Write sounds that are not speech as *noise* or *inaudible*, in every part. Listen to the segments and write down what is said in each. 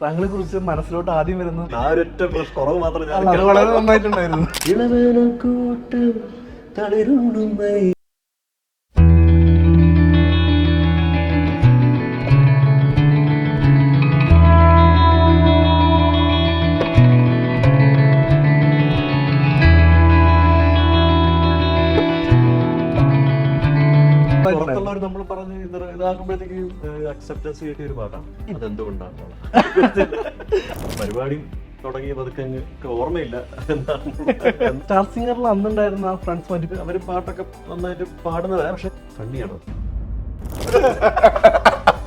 താങ്കളെ കുറിച്ച് മനസ്സിലോട്ട് ആദ്യം വരുന്നത് ആ ഒരൊറ്റ കുറവ് മാത്രം ഞാൻ അല്ല, വളരെ നന്നായിട്ടുണ്ടായിരുന്നു. ഇളവേനക്കൂട്ടം തളിരുണ്ടുമൈ പുറത്തുള്ളവർ അക്സെപ്റ്റൻസ് കിട്ടിയ ഒരു പാട്ടാണ് അതെന്തുകൊണ്ടാണ് പരിപാടി തുടങ്ങിയ പതുക്കെ ഓർമ്മയില്ല. സ്റ്റാർ സിംഗറിൽ അന്നുണ്ടായിരുന്ന ആ ഫ്രണ്ട്സ് മറ്റു അവർ പാട്ടൊക്കെ നന്നായിട്ട് പാടുന്നതാ പക്ഷെ ഫണ്ണിയാണ്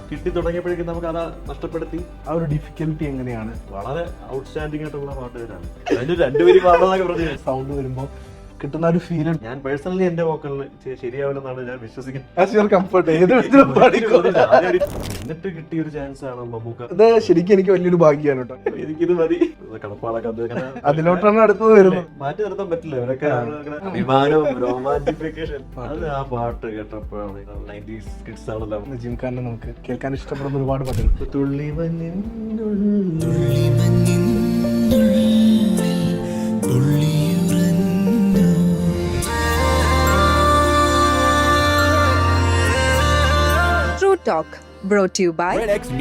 കിട്ടി തുടങ്ങിയപ്പോഴേക്കും നമുക്ക് അത് നഷ്ടപ്പെടുത്തി. ആ ഒരു ഡിഫിക്കൽട്ടി എങ്ങനെയാണ്? വളരെ ഔട്ട്സ്റ്റാൻഡിംഗ് ആയിട്ടുള്ള പാട്ടുകാരാണ്. രണ്ടുപേരും പാടുന്നതൊക്കെ പറഞ്ഞു. സൗണ്ട് വരുമ്പോൾ കിട്ടുന്ന ഒരു ഫീൽ ഞാൻ പേഴ്സണലി എന്റെ വോക്കലിന് ശരിയാവില്ലെന്നാണ് ഞാൻ വിശ്വസിക്കുന്നത് കംഫർട്ട് ഏത് വിധത്തിലും *laughs* പാടിക്കോ. എന്നിട്ട് കിട്ടിയ ഒരു ചാൻസ് ആണ് മമ്മൂക്ക. ഇത് ശരിക്കും എനിക്ക് വലിയൊരു ഭാഗ്യമാണ് കേട്ടോ. എനിക്കിത് മതി. അതിലോട്ടാണ് അടുത്തത് വരുന്നത്. മാറ്റി നിർത്താൻ പറ്റില്ല. ഇവരൊക്കെ റൊമാന്റിഫിക്കേഷൻ അത് ആ പാട്ട് കേട്ടപ്പോഴാണ്. നയന്റീസ് കിഡ്സ് ആണല്ലോ. നജീം ഖാനെ നമുക്ക് കേൾക്കാൻ ഇഷ്ടപ്പെടുന്ന ഒരുപാട് പാട്ടുകൾ. തുള്ളി മഞ്ഞിൻ തുള്ളി Talk, Management.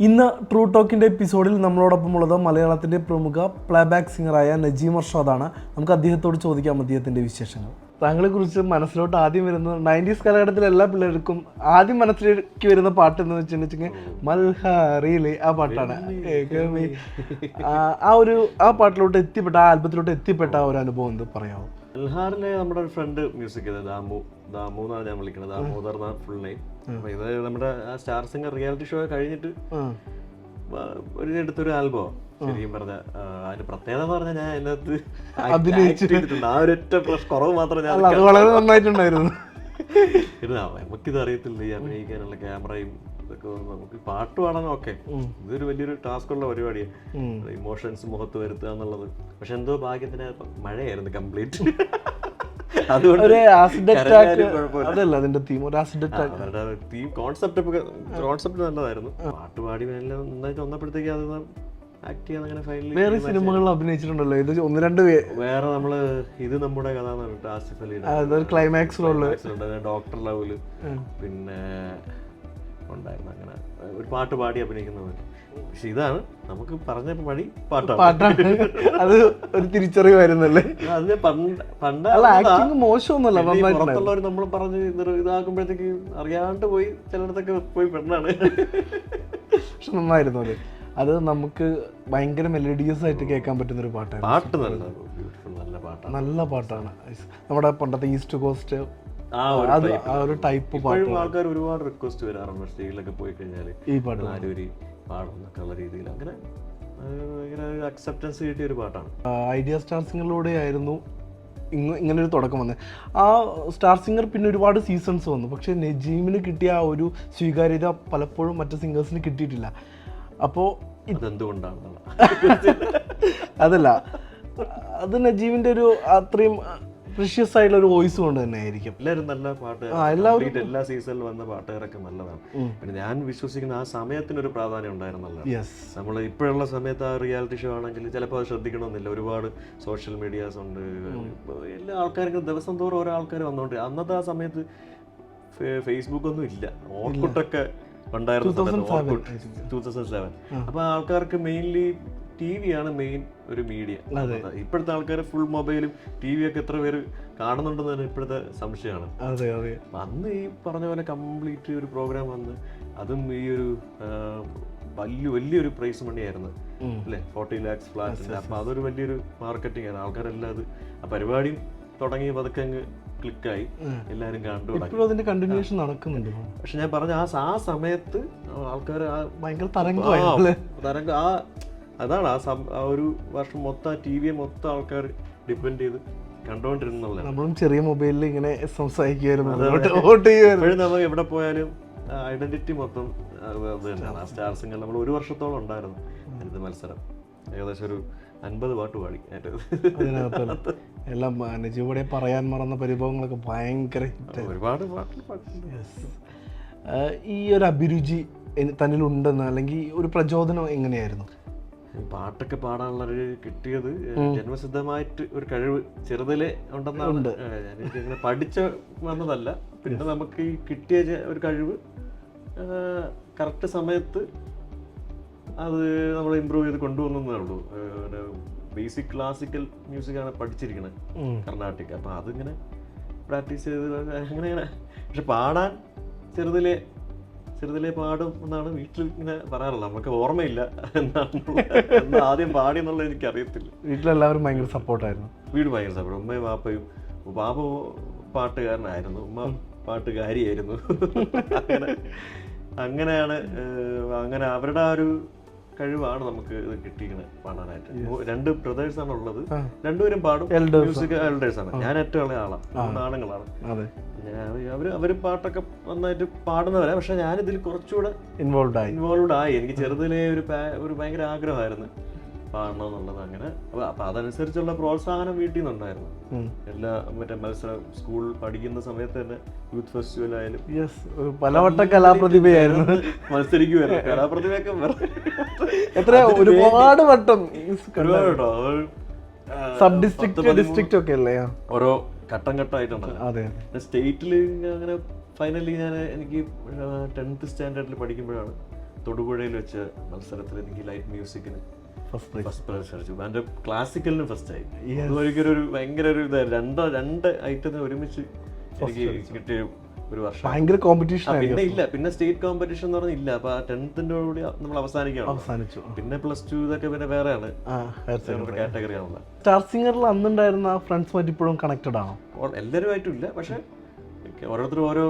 ഇന്ന് ട്രൂ ടോക്കിന്റെ എപ്പിസോഡിൽ നമ്മളോടൊപ്പം ഉള്ളത് മലയാളത്തിന്റെ പ്രമുഖ പ്ലേബാക്ക് സിംഗറായ നജീം അർഷാദാണ് നമുക്ക് അദ്ദേഹത്തോട് ചോദിക്കാം അദ്ദേഹത്തിന്റെ വിശേഷങ്ങൾ. താങ്കളെ കുറിച്ച് മനസ്സിലോട്ട് ആദ്യം വരുന്നത് നയന്റീസ് കാലഘട്ടത്തിൽ എല്ലാ പിള്ളേർക്കും ആദ്യം മനസ്സിലേക്ക് വരുന്ന പാട്ട് എന്ന് വെച്ചിട്ടുണ്ടെങ്കിൽ മൽഹാറിയിലെ ആ പാട്ടാണ്. ആ, ഒരു ആ പാട്ടിലോട്ട് എത്തിപ്പെട്ട ആ ആൽബത്തിലോട്ട് എത്തിപ്പെട്ട ആ ഒരു അനുഭവം എന്ത് പറയാമോ നമ്മുടെ ഒരു ഫ്രണ്ട് മ്യൂസിക് ചെയ്തത് ദാമു. ദാമു എന്നാണ് ഞാൻ വിളിക്കുന്നത് ദാമോദർ എന്നാണ് ഫുൾ നെയിം അപ്പൊ ഇത് നമ്മുടെ ആ സ്റ്റാർ സിംഗർ റിയാലിറ്റി ഷോ കഴിഞ്ഞിട്ട് ഒരു എടുത്തൊരു ആൽബോ ശരിക്കും പറഞ്ഞ അതിന്റെ പ്രത്യേകത എന്ന് പറഞ്ഞാൽ ഞാൻ അതിനകത്ത് അഭിനയിച്ചിട്ടുണ്ട് ആ ഒരൊറ്റ കുറവ് മാത്രം ഞാൻ വളരെ നന്നായിട്ടുണ്ടായിരുന്നു. നമുക്കിത് അറിയത്തില്ല ഈ അഭിനയിക്കാനുള്ള ക്യാമറയും ഇതൊക്കെ നമുക്ക് പാട്ട് പാടാനും ഓക്കെ. ഇതൊരു വലിയൊരു ടാസ്ക് ഉള്ള പരിപാടിയാണ് ഇമോഷൻസ് മുഖത്ത് വരുത്തുക എന്നുള്ളത്. പക്ഷെ എന്തോ ഭാഗ്യത്തിന് മഴയായിരുന്നു കംപ്ലീറ്റ് ഒരു ആസിഡ് അറ്റാക്ക്. അതല്ല അതിന്റെ തീം ഒരു acid attack theme concept concept നല്ലതായിരുന്നു. പാട്ട് പാടി എല്ലാം നന്നായിട്ട് വന്നപ്പോഴത്തേക്ക് അത് ആക്ട് ചെയ്യാൻ അങ്ങനെ ഫൈനലി വേറെ സിനിമകളിൽ അഭിനയിച്ചിട്ടുണ്ടല്ലോ. ഇത് ഒന്ന് രണ്ട് വേറെ നമ്മൾ ഇത് നമ്മുടെ കഥ എന്ന് പറഞ്ഞിട്ട് ആസിഫ് അലി ക്ലൈമാക്സിലുള്ള ഡോക്ടർ ലവൽ പിന്നെ ഉണ്ടായിരുന്നു. അങ്ങനെ ഒരു പാട്ട് പാടി അഭിനയിക്കുന്നത് പക്ഷെ ഇതാണ് നമുക്ക് പറഞ്ഞ വഴി പാട്ടാണ്. പാട്ടാണ്. അത് ഒരു തിരിച്ചറിവായിരുന്നല്ലേ അത് പണ്ട് മോശമൊന്നുമല്ല പുറത്തുള്ളവർ നമ്മൾ പറഞ്ഞ് ഇത് ഇതാക്കുമ്പോഴത്തേക്ക് അറിയാണ്ട് പോയി ചിലയിടത്തൊക്കെ പോയി പെണ്ണാണ്. പക്ഷെ നന്നായിരുന്നു അത്. അത് നമുക്ക് ഭയങ്കര മെലഡിയസ് ആയിട്ട് കേൾക്കാൻ പറ്റുന്ന ഒരു പാട്ടാണ് പാട്ട് നല്ല നല്ല പാട്ടാണ്. നല്ല പാട്ടാണ്. നമ്മുടെ പണ്ടത്തെ ഈസ്റ്റ് കോസ്റ്റ് ആ ഒരു ടൈപ്പ് പാട്ട് ആൾക്കാർ ഒരുപാട് റിക്വസ്റ്റ് വരാറുണ്ട്. സ്റ്റേജിലൊക്കെ പോയി കഴിഞ്ഞാൽ ഈ പാട്ട് ആരൂരി പാടും എന്നൊക്കെ ഉള്ള രീതിയിൽ. അങ്ങനെ അക്സെപ്റ്റൻസ് കിട്ടിയ ഒരു പാട്ടാണ്. ഐഡിയ സ്റ്റാർ സിംഗറിലൂടെ ആയിരുന്നു ഇങ്ങ ഇങ്ങനെ ഒരു തുടക്കം വന്നത്. ആ സ്റ്റാർ സിംഗർ പിന്നെ ഒരുപാട് സീസൺസ് വന്നു. പക്ഷെ നജീമിന് കിട്ടിയ ആ ഒരു സ്വീകാര്യത പലപ്പോഴും മറ്റ് സിംഗേഴ്സിന് കിട്ടിയിട്ടില്ല. അപ്പോൾ ഇതെന്തുകൊണ്ടാണ് *laughs* അതല്ല. അത് നജീമിന്റെ ഒരു അത്രയും പ്രഷ്യസ് ആയിട്ടുള്ള ഒരു വോയിസ് കൊണ്ട് തന്നെ ആയിരിക്കും. എല്ലാവരും നല്ല പാട്ട് എല്ലാവരും- എല്ലാ സീസണിൽ വന്ന പാട്ടുകാരൊക്കെ നല്ലതാണ്. പിന്നെ ഞാൻ വിശ്വസിക്കുന്ന ആ സമയത്തിനൊരു പ്രാധാന്യം ഉണ്ടായിരുന്നല്ലോ. നമ്മൾ ഇപ്പോഴുള്ള സമയത്ത് ആ റിയാലിറ്റി ഷോ ആണെങ്കിൽ ചിലപ്പോൾ അത് ശ്രദ്ധിക്കണമെന്നില്ല. ഒരുപാട് സോഷ്യൽ മീഡിയാസ് ഉണ്ട്. എല്ലാ ആൾക്കാർക്കും ദിവസം തോറും ഓരോ ആൾക്കാർ വന്നുകൊണ്ട് അന്നത്തെ ആ സമയത്ത് ഫേസ്ബുക്ക് ഒന്നും ഇല്ല. ഓർക്കുട്ടൊക്കെ ഉണ്ടായിരുന്നു സമയത്ത് ടൂ തൗസൻഡ് സെവൻ അപ്പൊ ആൾക്കാർക്ക് മെയിൻലി ടി വി ആണ് മെയിൻ ഒരു മീഡിയ ഇപ്പോഴത്തെ ആൾക്കാർ ഫുൾ മൊബൈലും ടി വി ഒക്കെ എത്ര പേര് കാണുന്നുണ്ടെന്ന് തന്നെ ഇപ്പോഴത്തെ സംശയമാണ്. അതെ അതെ. അന്ന് ഈ പറഞ്ഞ പോലെ കംപ്ലീറ്റ് ഒരു പ്രോഗ്രാം വന്ന് അതും ഈ ഒരു വലിയ വലിയൊരു പ്രൈസ് മണി ആയിരുന്നു അല്ലേ? ഫോർട്ടി ലാക്സ് ഫ്ലാറ്റ് അപ്പൊ അതൊരു വലിയൊരു മാർക്കറ്റിംഗ് ആണ്. ആൾക്കാരെല്ലാം അത് ആ പരിപാടിയും തുടങ്ങി പതുക്കെ അങ്ങ് ക്ലിക്കായി എല്ലാരും കണ്ടു ഇപ്പോഴും അതിന്റെ കണ്ടിന്യൂഷൻ നടക്കുന്നുണ്ട്. പക്ഷെ ഞാൻ പറഞ്ഞ ആ ആ സമയത്ത് ആൾക്കാർ ആ ഭയങ്കര തരംഗമായില്ലേ തരംഗ ആ അതാണ് ആ ആ ഒരു വർഷം മൊത്തം ടി വിയെ മൊത്തം ആൾക്കാർ ഡിപ്പെൻഡ് ചെയ്ത് കണ്ടുകൊണ്ടിരുന്നുള്ളത് നമ്മളും ചെറിയ മൊബൈലിൽ ഇങ്ങനെ സംസാരിക്കുമായിരുന്നു നമ്മൾ എവിടെ പോയാലും ഐഡന്റിറ്റി മൊത്തം അത് തന്നെയാണ് ആ സ്റ്റാർ സിംഗർ നമ്മൾ ഒരു വർഷത്തോളം ഉണ്ടായിരുന്നു ഹരിത മത്സരം. ഏകദേശം ഒരു അൻപത് പാട്ട് പാടി അതിനകത്ത് എല്ലാം നജീബോടെ പറയാൻ മറന്ന പരിഭവങ്ങളൊക്കെ ഭയങ്കര ഒരുപാട് ഈ ഒരു അഭിരുചി തന്നിലുണ്ടെന്ന് അല്ലെങ്കിൽ ഒരു പ്രചോദനം എങ്ങനെയായിരുന്നു? പാട്ടൊക്കെ പാടാനുള്ളൊരു കിട്ടിയത് ജന്മസിദ്ധമായിട്ട് ഒരു കഴിവ് ചെറുതിലെ ഉണ്ടെന്നാണ് ഞാൻ എനിക്ക് പഠിച്ച വന്നതല്ല. പിന്നെ നമുക്ക് ഈ കിട്ടിയ ഒരു കഴിവ് കറക്റ്റ് സമയത്ത് അത് നമ്മൾ ഇമ്പ്രൂവ് ചെയ്ത് കൊണ്ടുവന്നതേ ഉള്ളൂ. ബേസിക് ക്ലാസിക്കൽ മ്യൂസിക് ആണ് പഠിച്ചിരിക്കുന്നത് കർണാട്ടിക്. അപ്പം അതിങ്ങനെ പ്രാക്ടീസ് ചെയ്ത് അങ്ങനെ അങ്ങനെ പക്ഷെ പാടാൻ ചെറുതിലെ ചെറുതിലെ പാടും എന്നാണ് വീട്ടിൽ ഇങ്ങനെ പറയാറുള്ളത്. നമുക്ക് ഓർമ്മയില്ല എന്നാണ് *laughs* ആദ്യം പാടി എന്നുള്ളത് എനിക്ക് അറിയത്തില്ല വീട്ടിലെല്ലാവരും ഭയങ്കര സപ്പോർട്ടായിരുന്നു. വീട് ഭയങ്കര സപ്പോർട്ട് ഉമ്മയും പാപ്പയും പാപ്പ പാട്ടുകാരനായിരുന്നു. ഉമ്മ പാട്ടുകാരിയായിരുന്നു. *laughs* അങ്ങനെ അങ്ങനെയാണ് അങ്ങനെ അവരുടെ ആ ഒരു കഴിവാണ് നമുക്ക് ഇത് കിട്ടിയിരിക്കുന്നത് പാടാനായിട്ട്. രണ്ട് ബ്രദേഴ്സ് ആണ് ഉള്ളത്. രണ്ടുപേരും പാടും. മ്യൂസിക് എൽഡേഴ്സ് ആണ്. ഞാൻ ഏറ്റവും ഇളയ ആളാണ്. ആണുങ്ങളാണ്. അവർ അവർ പാട്ടൊക്കെ നന്നായിട്ട് പാടുന്നവരാ. പക്ഷെ ഞാനിതിൽ കുറച്ചുകൂടെ ഇൻവോൾവ് ആയി. ഇൻവോൾവ് ആയി. എനിക്ക് ചെറുതിലെ ഒരു ഒരു ഭയങ്കര ആഗ്രഹമായിരുന്നു. പാടണം എന്നുള്ളത് അങ്ങനെ. അപ്പൊ അതനുസരിച്ചുള്ള പ്രോത്സാഹനം വീട്ടിൽ നിന്നുണ്ടായിരുന്നു എല്ലാ മറ്റേ മത്സരം സ്കൂൾ പഠിക്കുന്ന സമയത്ത് തന്നെ യൂത്ത് ഫെസ്റ്റിവൽ ആയാലും പലവട്ട കലാപ്രതിഭയായിരുന്നു. മത്സരിക്കുമായിരുന്നു കലാപ്രതിഭയൊക്കെ എത്ര ഒരുപാട് വട്ടം ഒരുപാട് കേട്ടോ. സബ് ഡിസ്ട്രിക്ട് ഡിസ്ട്രിക്ട് ഡിസ്ട്രിക്റ്റ് ഒക്കെ അല്ലേ? ഓരോ ഘട്ടം ഘട്ടമായിട്ടുണ്ടല്ലോ. അതെ സ്റ്റേറ്റിൽ അങ്ങനെ ഫൈനലി ഞാൻ എനിക്ക് ടെൻത്ത് സ്റ്റാൻഡേർഡിൽ പഠിക്കുമ്പോഴാണ് തൊടുപുഴയിൽ വെച്ച് മത്സരത്തിൽ എനിക്ക് ലൈറ്റ് മ്യൂസിക്കിന് ഫസ്റ്റ് പ്രൈസ് അടിച്ചു എന്റെ ക്ലാസിക്കലിന് ഫസ്റ്റ് ആയി. ഒരിക്കലും ഒരു ഭയങ്കര ഒരു ഇതായിരുന്നു രണ്ടോ രണ്ട് ഐറ്റത്തിന് ഒരുമിച്ച് എനിക്ക് കിട്ടിയ ഒരു വർഷം. ഭയങ്കര കോമ്പറ്റീഷൻ പിന്നെ ഇല്ല. പിന്നെ സ്റ്റേറ്റ് കോമ്പറ്റീഷൻ എന്ന് പറഞ്ഞാൽ ഇല്ല അപ്പൊ ആ ടെൻത്തിന്റെ കൂടി നമ്മൾ അവസാനിക്കണം അവസാനിച്ചു. പിന്നെ പ്ലസ് ടു ഇതൊക്കെ പിന്നെ വേറെയാണ്. കാറ്റഗറി ആണല്ലോ. സ്റ്റാർ സിംഗറിൽ അന്നുണ്ടായിരുന്ന ഫ്രണ്ട്സുമായിട്ട് ഇപ്പോഴും കണക്റ്റഡ് ആണോ? എല്ലാവരുമായിട്ടും ഇല്ല. പക്ഷെ ഓരോരുത്തരും ഓരോ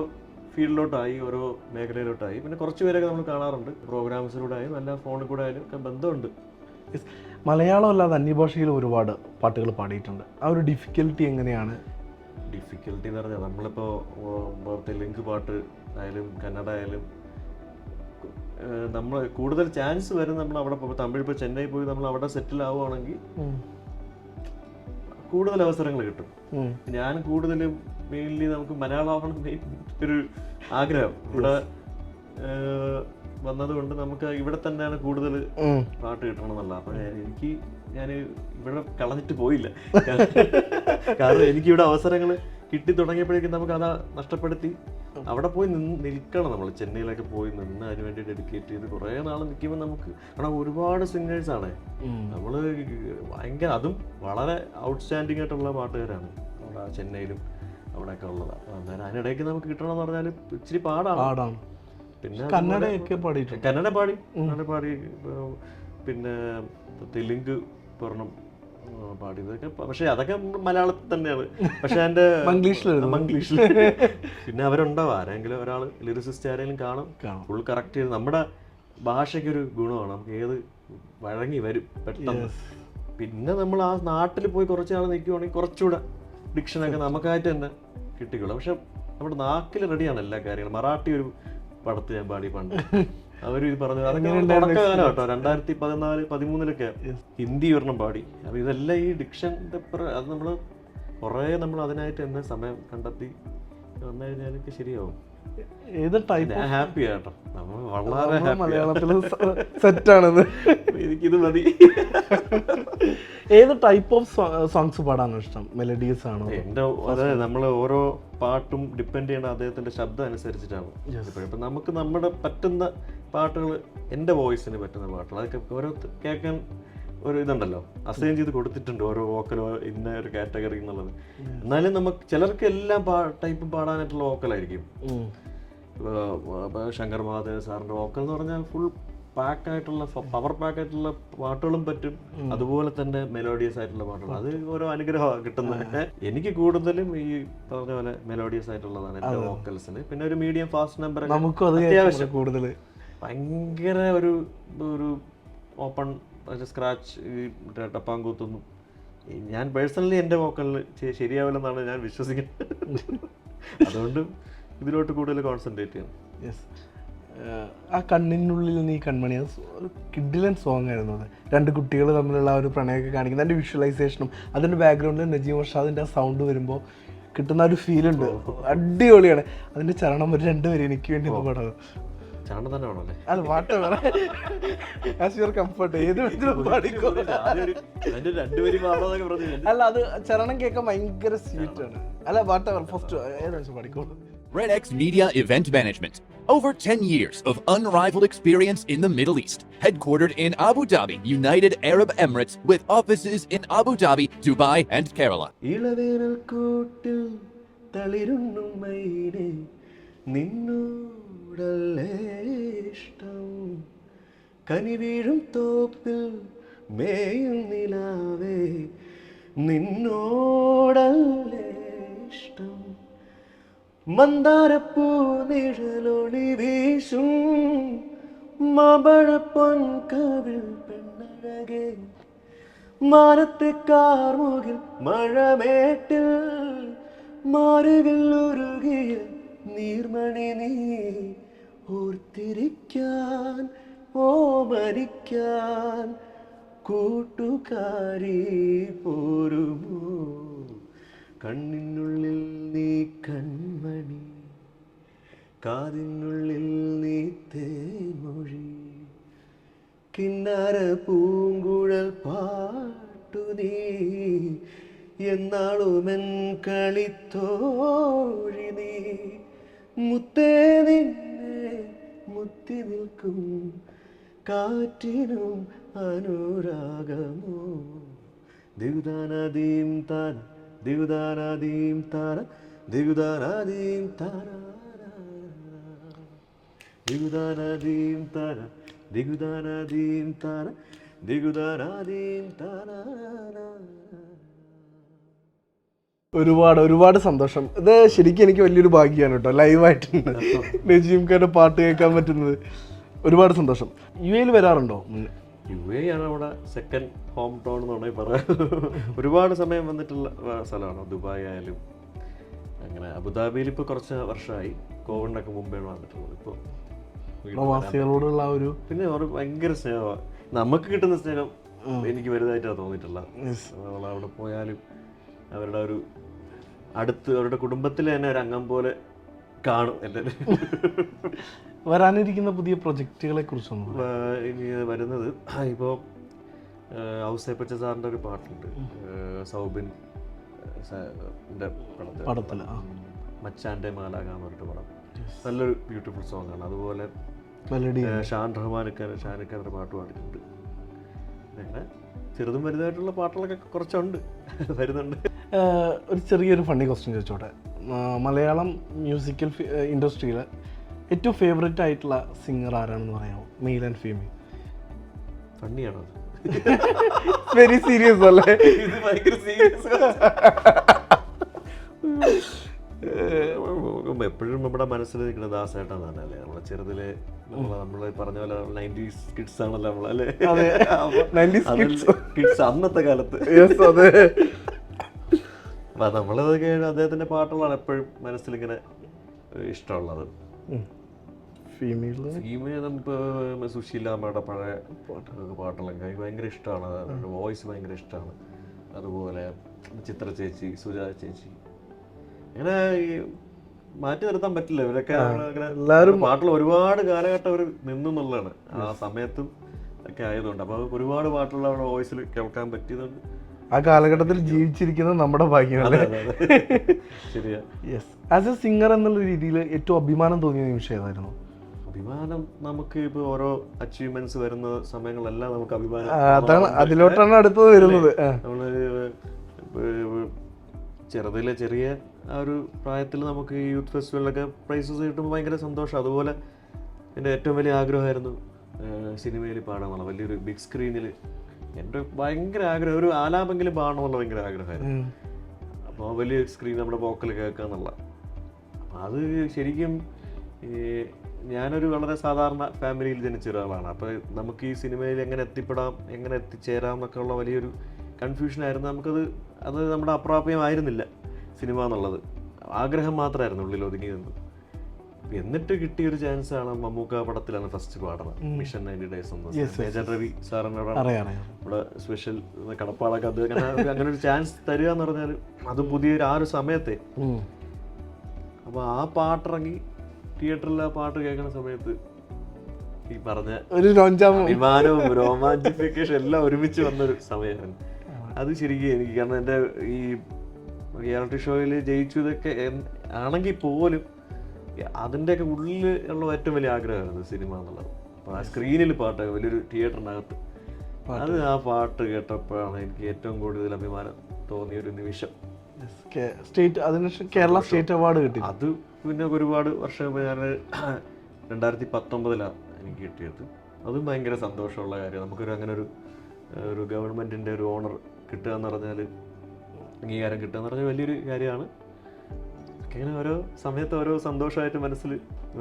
ഫീൽഡിലോട്ടായി ഓരോ മേഖലയിലോട്ടായി. പിന്നെ കുറച്ച് പേരൊക്കെ നമ്മൾ കാണാറുണ്ട്. പ്രോഗ്രാംസിലൂടെ ആയും അല്ല ഫോണിൽ കൂടെ ആയാലും ഒക്കെ ബന്ധമുണ്ട്. മലയാളം അല്ലാതെ അന്യഭാഷയിൽ ഒരുപാട് പാട്ടുകൾ പാടിയിട്ടുണ്ട്. ആ ഒരു ഡിഫിക്കൽട്ടി എങ്ങനെയാണ്? ഡിഫിക്കൽട്ടി എന്ന് പറഞ്ഞാൽ നമ്മളിപ്പോൾ തെലുങ്ക് പാട്ട് ആയാലും കന്നഡ ആയാലും നമ്മൾ കൂടുതൽ ചാൻസ് വരും നമ്മൾ അവിടെ തമിഴ് ഇപ്പോൾ ചെന്നൈ പോയി നമ്മൾ അവിടെ സെറ്റിൽ ആവുകയാണെങ്കിൽ കൂടുതൽ അവസരങ്ങൾ കിട്ടും. ഞാൻ കൂടുതലും മെയിൻലി നമുക്ക് മലയാളമാണ് മെയിൻ ഒരു ആഗ്രഹം. ഇവിടെ വന്നതുകൊണ്ട് നമുക്ക് ഇവിടെ തന്നെയാണ് കൂടുതൽ പാട്ട് കിട്ടണം എന്നുള്ള അപ്പൊ ഞാൻ- എനിക്ക് ഞാൻ ഇവിടെ കളഞ്ഞിട്ട് പോയില്ല. കാരണം എനിക്ക് ഇവിടെ അവസരങ്ങൾ കിട്ടി തുടങ്ങിയപ്പോഴേക്കും നമുക്ക് അത് നഷ്ടപ്പെടുത്തി. അവിടെ പോയി നിന്ന് നിൽക്കണം നമ്മൾ. ചെന്നൈയിലൊക്കെ പോയി നിന്ന് അതിന് വേണ്ടി ഡെഡിക്കേറ്റ് ചെയ്ത് കുറേ നാൾ നിൽക്കുമ്പോൾ നമുക്ക്. കാരണം ഒരുപാട് സിംഗേഴ്സ് ആണ്. ഉം. നമ്മൾ ഭയങ്കര അതും വളരെ ഔട്ട്സ്റ്റാൻഡിംഗ് ആയിട്ടുള്ള പാട്ടുകാരാണ്. നമ്മുടെ ചെന്നൈയിലും അവിടെയൊക്കെ ഉള്ളത്. അന്നേരം അതിനിടയ്ക്ക് നമുക്ക് കിട്ടണമെന്ന് പറഞ്ഞാൽ ഇച്ചിരി പാടാണ്. പാടാണ്. പിന്നെ കന്നഡയൊക്കെ പാടിയിട്ടുണ്ട്. കന്നഡ പാടി. കന്നഡ പാടി പിന്നെ തെലുങ്ക് പറഞ്ഞു പാടി. ഇതൊക്കെ പ- പക്ഷെ അതൊക്കെ മലയാളത്തിൽ തന്നെയാണ്. പക്ഷെ എന്റെ *laughs* മംഗ്ലീഷിലായിരുന്നു. മംഗ്ലീഷിൽ *laughs* പിന്നെ അവരുണ്ടാവും. ആരെങ്കിലും ഒരാൾ ലിറിസിസ്റ്റ് ആരെങ്കിലും കാണും. ഫുൾ കറക്റ്റ് ചെയ്ത് നമ്മുടെ ഭാഷയ്ക്ക് ഒരു ഗുണമാണ്. നമുക്ക് ഏത് വഴങ്ങി വരും പെട്ടെന്ന്. പിന്നെ നമ്മൾ ആ നാട്ടിൽ പോയി കുറച്ച് നാൾ നിൽക്കുവാണെങ്കിൽ കുറച്ചുകൂടെ ഡിക്ഷനൊക്കെ നമുക്കായിട്ട് തന്നെ കിട്ടിക്കോളും. പക്ഷെ നമ്മുടെ നാക്കിൽ റെഡിയാണ് എല്ലാ കാര്യങ്ങളും. മറാഠി ഒരു പടത്ത് ഞാൻ പാടി പണ്ട്. *laughs* അവർ ഇത് പറഞ്ഞു. അതൊക്കെ കേട്ടോ. രണ്ടായിരത്തി പതിനാല് പതിമൂന്നിലൊക്കെ ഹിന്ദി ഒരെണ്ണം പാടി. അപ്പൊ ഇതെല്ലാം ഈ ഡിക്ഷന്റെ അത് നമ്മൾ കുറേ നമ്മൾ അതിനായിട്ട് തന്നെ സമയം കണ്ടെത്തി വന്നു കഴിഞ്ഞാലൊക്കെ ശരിയാവും. ഏത് ടൈപ്പ് ഹാപ്പി ആട്ടോ നമ്മൾ വളരെ മലയാളത്തിൽ സെറ്റാണെന്ന്. എനിക്കിത് മതി. ഏത് ടൈപ്പ് ഓഫ് സോങ്സ് പാടാനാണ് ഇഷ്ടം? മെലഡീസ് ആണോ? എന്റെ അതായത് നമ്മൾ ഓരോ പാട്ടും ഡിപ്പെൻഡ് ചെയ്യണ അദ്ദേഹത്തിന്റെ ശബ്ദം അനുസരിച്ചിട്ടാണ്. ഇപ്പൊ നമുക്ക് നമ്മുടെ പറ്റുന്ന പാട്ടുകൾ എന്റെ വോയിസിന് പറ്റുന്ന പാട്ടുകൾ അതൊക്കെ ഓരോ കേൾക്കാൻ ഒരു ഇതുണ്ടല്ലോ. അസൈൻ ചെയ്ത് കൊടുത്തിട്ടുണ്ട് ഓരോ വോക്കലോ ഇന്ന ഒരു കാറ്റഗറി എന്നുള്ളത്. എന്നാലും നമുക്ക് ചിലർക്ക് എല്ലാം ടൈപ്പും പാടാനായിട്ടുള്ള വോക്കലായിരിക്കും ശങ്കർ മഹാദേവ് സാറിന്റെ വോക്കൽ എന്ന് പറഞ്ഞാൽ ഫുൾ പാക്ക് ആയിട്ടുള്ള പവർ പാക്ക് ആയിട്ടുള്ള പാട്ടുകളും പറ്റും. അതുപോലെ തന്നെ മെലോഡിയസ് ആയിട്ടുള്ള പാട്ടുകൾ അത് ഓരോ അനുഗ്രഹമാണ് കിട്ടുന്നത്. എനിക്ക് കൂടുതലും ഈ പറഞ്ഞ പോലെ മെലോഡിയസ് ആയിട്ടുള്ളതാണ് എന്റെ വോക്കൽസിന് പിന്നെ ഒരു മീഡിയം ഫാസ്റ്റ് നമ്പർ നമുക്ക് അത് അത്യാവശ്യം. കൂടുതൽ ഭയങ്കര ഒരു ഒരു ഓപ്പൺ സ്ക്രാച്ച് ഈ മറ്റേ ടപ്പാങ്കൂത്തൊന്നും ഈ ഞാൻ പേഴ്സണലി എന്റെ വോക്കലിൽ ശരിയാവില്ലെന്നാണ് ഞാൻ വിശ്വസിക്കുന്നത്. അതുകൊണ്ട് ഇതിലോട്ട് കൂടുതൽ കോൺസെൻട്രേറ്റ് ചെയ്യണം. യെസ് ആ കണ്ണിനുള്ളിൽ നീ കൺമണി അത് സോ- ഒരു കിഡിലൻ സോങ് ആയിരുന്നു അത്. രണ്ട് കുട്ടികൾ തമ്മിലുള്ള ആ ഒരു പ്രണയമൊക്കെ കാണിക്കുന്നത് അതിന്റെ വിഷ്വലൈസേഷനും അതിന്റെ ബാക്ക്ഗ്രൗണ്ടിൽ നജീം വർഷാദിന്റെ ആ സൗണ്ട് വരുമ്പോൾ കിട്ടുന്ന ഒരു ഫീലുണ്ട് അടിപൊളിയാണ്. അതിന്റെ ചരണം ഒരു രണ്ട് രണ്ടുപേരും എനിക്ക് വേണ്ടി ഒന്ന് വേണമല്ലേ അല്ല പാട്ട് ആസ് യുവർ കംഫർട്ട് ഏത് വിധത്തിലും പാടിക്കോ അല്ല അത് ചരണം കേൾക്കാൻ ഭയങ്കര സ്വീറ്റ് ആണ് അല്ല പാട്ട് ഫസ്റ്റ് ഏതാണെന്ന് പാടിക്കോളൂ Red X Media Event Management. Over 10 years of unrivaled experience in the Middle East. Headquartered in Abu Dhabi, United Arab Emirates, with offices in Abu Dhabi, Dubai, and Kerala. നിന്നോടല്ലേ ഇഷ്ടം? കനി വീഴും തോപ്പിൽ മേയും നിലാവേ നിന്നോടല്ലേ ഇഷ്ടം? മന്ദാരപ്പൂ നിഴലൊളി വീശും മബഴപ്പൊൻ കവിൾ പെണ്ണഴകെ. മാനത്തെ കാർമുകിൽ മഴമേട്ടിൽ മാറുകിൽ ഉരുകിയ നീർമണി നീ. ഓർത്തിരിക്കാൻ ഓമരിക്കാൻ കൂട്ടുകാരി പോരുമോ? കണ്ണിനുള്ളിൽ നീ കൺമണി കാതിനുള്ളിൽ നീ തേമൊഴി. കിന്നര പൂങ്കുഴൽ പാട്ടു നീ എന്നാളുമെൻ കളിത്തോഴി നീ. മുത്തേ നിന്നെ മുത്തി നിൽക്കും കാറ്റിനും അനുരാഗമോ? ദിവദാനദീം താര ദിവദാനദീം താര ദിവദാനദീം താര ദിഗുദാനദീം താര ദിഗുദാനദീം താര ദിഗുദാനദീം താന ഒരുപാട് ഒരുപാട് സന്തോഷം. ഇത് ശരിക്കും എനിക്ക് വലിയൊരു ഭാഗ്യമാണ് കേട്ടോ. ലൈവായിട്ട് നജീം ഖാന്റെ പാട്ട് കേൾക്കാൻ പറ്റുന്നത്. ഒരുപാട് സന്തോഷം. യു എയിൽ വരാറുണ്ടോ? യു എ ആണ് അവിടെ സെക്കൻഡ് ഹോം ടൗൺ എന്ന് വേണമെങ്കിൽ പറയാം ഒരുപാട് സമയം വന്നിട്ടുള്ള സ്ഥലമാണ്. ദുബായ് ആയാലും അങ്ങനെ അബുദാബിയിൽ ഇപ്പോൾ കുറച്ച് വർഷമായി കോവിഡിനൊക്കെ മുമ്പേ വന്നിട്ടുള്ളത്. ഇപ്പോൾ പ്രവാസികളോടുള്ള ആ ഒരു പിന്നെ അവർ ഭയങ്കര സ്നേഹമാണ് നമുക്ക് കിട്ടുന്ന സ്നേഹം എനിക്ക് വലുതായിട്ടാണ് തോന്നിയിട്ടുള്ള Yes. നമ്മൾ അവിടെ പോയാലും അവരുടെ ഒരു അടുത്ത് അവരുടെ കുടുംബത്തിൽ തന്നെ ഒരു അംഗം പോലെ കാണും എന്റെ വരാനിരിക്കുന്ന പുതിയ പ്രൊജക്റ്റുകളെ കുറിച്ചൊന്നും ഇനി വരുന്നത് ഇപ്പോൾ ഔസേപ്പച്ച സാറിന്റെ ഒരു പാട്ടുണ്ട്. സൗബിൻ പടത്തിൽ മച്ചാന്റെ മാലാക എന്ന് പറഞ്ഞിട്ട് പടം. നല്ലൊരു ബ്യൂട്ടിഫുൾ സോങ് ആണ്. അതുപോലെ ഷാൻ റഹ്മാനക്കാരൻ ഷാനക്കാരുടെ പാട്ട് പാടിയിട്ടുണ്ട്. അങ്ങനെ ചെറുതും വലുതായിട്ടുള്ള പാട്ടുകളൊക്കെ കുറച്ചുണ്ട്. വരുന്നുണ്ട്. ഒരു ചെറിയൊരു ഫണ്ണി ക്വസ്റ്റ്യൻ ചോദിച്ചോട്ടെ. മലയാളം മ്യൂസിക്കൽ ഇൻഡസ്ട്രിയിൽ ഏറ്റവും ഫേവറേറ്റ് ആയിട്ടുള്ള സിംഗർ ആരാണെന്ന് പറയാമോ? Male and female. ഫണ്ണിയാണോ very serious അല്ലേ? ഇത് ഭയങ്കര സീരിയസ് *laughs* എപ്പോഴും നമ്മുടെ മനസ്സിൽ നിൽക്കുന്ന ദാസേട്ടൻ തന്നെയല്ലേ? നമ്മളെ ചെറുതിലെ നമ്മൾ പറഞ്ഞ പോലെ നയന്റീസ് കിഡ്സ് ആണല്ലോ നമ്മളല്ലേ അതെ. 90s kids. കിഡ്സ്. അന്നത്തെ കാലത്ത്. അപ്പൊ നമ്മളത് കേട്ട് അദ്ദേഹത്തിന്റെ പാട്ടുകളാണ് എപ്പോഴും മനസ്സിലിങ്ങനെ ഇഷ്ടമുള്ളത്. ഫീമെയിൽ ഫീമെയിൽ നമുക്ക് സുശീല അമ്മയുടെ പഴയ പാട്ടുകളൊക്കെ പാട്ടുകളൊക്കെ എനിക്ക് ഭയങ്കര ഇഷ്ടമാണ്. വോയിസ് ഭയങ്കര ഇഷ്ടമാണ്. അതുപോലെ ചിത്ര ചേച്ചി സുജാത ചേച്ചി അങ്ങനെ ഈ മാറ്റി നിർത്താൻ പറ്റില്ല. ഇവരൊക്കെ എല്ലാവരും- പാട്ടിൽ ഒരുപാട് കാലഘട്ടം അവർ നിന്നു എന്നുള്ളതാണ്. ആ സമയത്തും ഒക്കെ ആയതുകൊണ്ട്. അപ്പോൾ ഒരുപാട് പാട്ടുകൾ അവരുടെ വോയിസിൽ കേൾക്കാൻ പറ്റിയതുകൊണ്ട്. ആ കാലഘട്ടത്തിൽ ജീവിച്ചിരിക്കുന്നത് നമ്മുടെ ഭാഗ്യമല്ലേ. ശരിയാ. യെസ് ആസ് എ സിംഗർ എന്നുള്ള രീതിയിൽ ഏറ്റവും അഭിമാനം തോന്നിയ നിമിഷം ഏതായിരുന്നു? അഭിമാനം നമുക്ക് ഇപ്പോൾ ഓരോ അച്ചീവ്മെന്റ്സ് വരുന്ന സമയങ്ങളെല്ലാം നമുക്ക് അഭിമാനം അതാണ് അതിലോട്ടാണ് അടുത്തത് വരുന്നത്. നമ്മൾ ചെറുതിലെ ചെറിയ ആ ഒരു പ്രായത്തിൽ നമുക്ക് ഈ യൂത്ത് ഫെസ്റ്റിവലിലൊക്കെ പ്രൈസസ് കിട്ടുമ്പോൾ ഭയങ്കര സന്തോഷം. അതുപോലെ എന്റെ ഏറ്റവും വലിയ ആഗ്രഹമായിരുന്നു സിനിമയിൽ പാടാമെന്നുള്ള വലിയൊരു ബിഗ് സ്ക്രീനിൽ എന്റെ ഭയങ്കര ആഗ്രഹം ഒരു ആലാപെങ്കിലും പാടണമെന്നുള്ള ഭയങ്കര ആഗ്രഹമായിരുന്നു. അപ്പോൾ വലിയ സ്ക്രീൻ നമ്മുടെ വോക്കൽ കേൾക്കുക എന്നുള്ള. അപ്പം അത് ശരിക്കും ഈ ഞാനൊരു വളരെ സാധാരണ ഫാമിലിയിൽ ജനിച്ച ഒരാളാണ്. അപ്പോൾ നമുക്ക് ഈ സിനിമയിൽ എങ്ങനെ എത്തിപ്പെടാം എങ്ങനെ എത്തിച്ചേരാം എന്നൊക്കെ ഉള്ള വലിയൊരു കൺഫ്യൂഷനായിരുന്നു നമുക്കത് അത് നമ്മുടെ അപ്രാപ്യമായിരുന്നില്ല സിനിമ എന്നുള്ളത്. ആഗ്രഹം മാത്രമായിരുന്നു ഉള്ളിൽ ഒതുങ്ങി നിന്ന് എന്നിട്ട് കിട്ടിയ ഒരു ചാൻസ് ആണ് മമ്മൂക്ക പടത്തിലാണ് ഫസ്റ്റ് പാടുന്നത്. മിഷൻ നയന്റി ഡേയ്സ് ഒന്ന് മേജർ രവി സാറിനോട് ഇവിടെ സ്പെഷ്യൽ കടപ്പാളൊക്കെ അത് അങ്ങനെ ഒരു ചാൻസ് തരിക എന്ന് പറഞ്ഞാൽ അത് പുതിയൊരു ആ ഒരു സമയത്തെ. അപ്പൊ അപ്പോൾ ആ പാട്ടിറങ്ങി തിയേറ്ററിൽ ആ പാട്ട് കേൾക്കുന്ന സമയത്ത് ഈ പറഞ്ഞ ഒരു വിമാനവും റോമാന്റിഫിക്കേഷൻ എല്ലാം ഒരുമിച്ച് വന്നൊരു സമയമാണ് അത് ശരിക്കും എനിക്ക് കാരണം എന്റെ ഈ റിയാലിറ്റി ഷോയിൽ ജയിച്ചു ഇതൊക്കെ ആണെങ്കിൽ പോലും അതിന്റെയൊക്കെ ഉള്ളിൽ ഉള്ള ഏറ്റവും വലിയ ആഗ്രഹമായിരുന്നു സിനിമ എന്നുള്ളത്. അപ്പോൾ ആ സ്ക്രീനിൽ പാട്ട് വലിയൊരു തിയേറ്ററിനകത്ത് അത് ആ പാട്ട് കേട്ടപ്പോഴാണ് എനിക്ക് ഏറ്റവും കൂടുതൽ അഭിമാനം തോന്നിയ ഒരു നിമിഷം. സ്റ്റേറ്റ് അതിനുശേഷം കേരള സ്റ്റേറ്റ് അവാർഡ് കിട്ടി. അത് പിന്നെ ഒരുപാട് വർഷം ഞാൻ രണ്ടായിരത്തി പത്തൊമ്പതിലാണ് എനിക്ക് കിട്ടിയത്. അതും ഭയങ്കര സന്തോഷമുള്ള കാര്യം നമുക്കൊരു അങ്ങനെ ഒരു ഒരു ഗവൺമെന്റിന്റെ ഒരു ഓണർ കിട്ടുക എന്ന് പറഞ്ഞാൽ അംഗീകാരം കിട്ടുക എന്ന് പറഞ്ഞാൽ വലിയൊരു കാര്യമാണ്. അങ്ങനെ ഓരോ സമയത്ത് ഓരോ സന്തോഷമായിട്ട് മനസ്സിൽ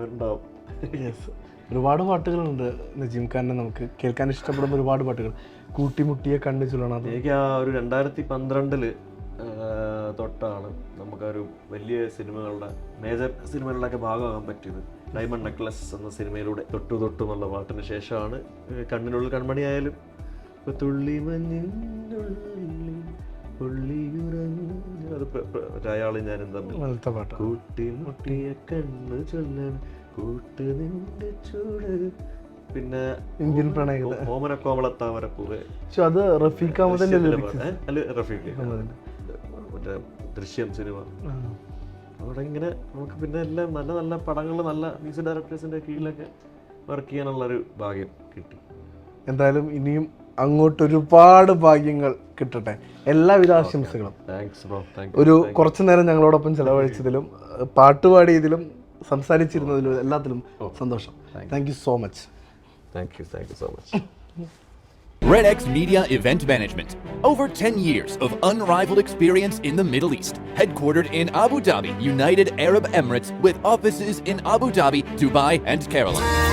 ഉണ്ടാവും. യെസ് ഒരുപാട് പാട്ടുകളുണ്ട് നജീം ഖാനെ നമുക്ക് കേൾക്കാൻ ഇഷ്ടപ്പെടുന്ന ഒരുപാട് പാട്ടുകൾ. കൂട്ടിമുട്ടിയ കണ്ണ് ചുള്ളണത് എനിക്ക് ആ ഒരു രണ്ടായിരത്തി പന്ത്രണ്ടിൽ തൊട്ടാണ് നമുക്കൊരു വലിയ സിനിമകളുടെ മേജർ സിനിമകളുടെയൊക്കെ ഭാഗമാകാൻ പറ്റിയത്. ഡയമണ്ട് നെക്ലസ് എന്ന സിനിമയിലൂടെ തൊട്ടു തൊട്ടു എന്നുള്ള പാട്ടിന് ശേഷമാണ് കണ്ണിനുള്ളിൽ കൺമണിയായാലും തുള്ളി മഞ്ഞിനുള്ളിൽ അത് പ്ര- പ്ര- മറ്റേ അയാളും ഞാനും തമ്മിൽ അങ്ങനത്തെ പാട്ട് കൂട്ടിമുട്ടിയ കണ്ണ് ചൊല്ലൻ കൂട്ട് നിന്റെ ചൂട്. പിന്നെ ഇന്ത്യൻ ഓമന അത് റഫീഖ് അഹമ്മദിന്റെ? അല്ല റഫീഖ്. മറ്റേ ദൃശ്യം സിനിമ. അവിടെ ഇങ്ങനെ നമുക്ക് പിന്നെ എല്ലാം നല്ല നല്ല പടങ്ങൾ നല്ല മ്യൂസിക് ഡയറക്ടേഴ്സിന്റെ കീഴിലൊക്കെ വർക്ക് ചെയ്യാനുള്ള ഒരു ഭാഗ്യം കിട്ടി. എന്തായാലും ഇനിയും അങ്ങോട്ട് ഒരുപാട് ഭാഗ്യങ്ങൾ കിട്ടട്ടെ എല്ലാവിധ ആശംസകളും ഒരു കുറച്ചു നേരം ഞങ്ങളോടൊപ്പം ചെലവഴിച്ചതിലും പാട്ടുപാടിയതിലും സംസാരിച്ചിരുന്നതിലും എല്ലാത്തിലും സന്തോഷം thank you so much thank you thank you so much Red X Media Event Management. Over 10 years of unrivaled experience in the Middle East. Headquartered in Abu Dhabi, United Arab Emirates, with offices in Abu Dhabi, Dubai, and Caroline.